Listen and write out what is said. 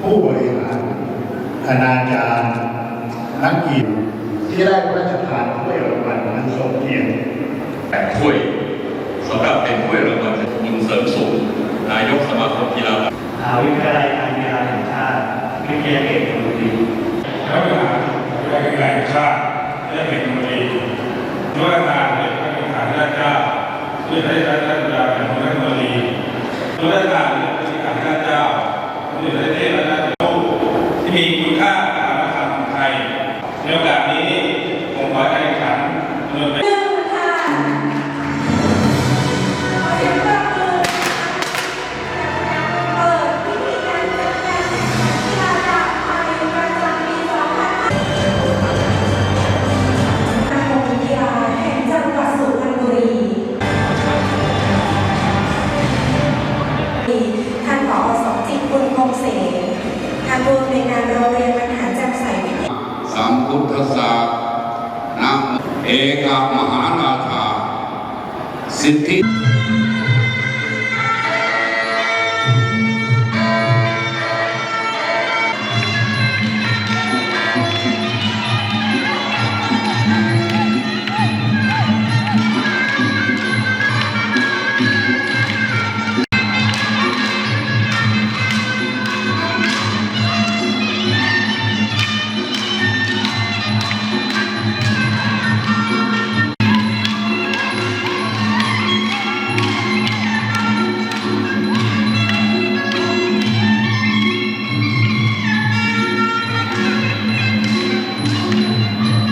ผู้บริหารคณาจารย์นักกีฬาที่ได้พระราชทานถ้วยรางวัลอันทรงเกียรติแปดถ้วยสำหรับเป็นถ้วยรางวัลบุญเสริมสุขนายกสมาคมกีฬาหาวิทยาลัยการกีฬาแห่งชาติวิทยาเขตธนบุรีและบริหาวิทยาการชาติและเทคโนโลยีด้วยการเรียนการแข่งขันด้านเจ้าด้วยได้รับการกีฬาแห่งเทคโนโลยีด้วยการเรียนการแข่งขันด้านเจ้า ด้วยได้ได้รับการโลกที่มีคุณค่าทางวัฒนธรรมไทยในโอกาสนี้ บุญคงเสนทางผู้อำนวยการโรงเรียนบรรหาแจ่มใสวิทยาสัมพุทธัสสะนะเอกมหานาถาสิทธิ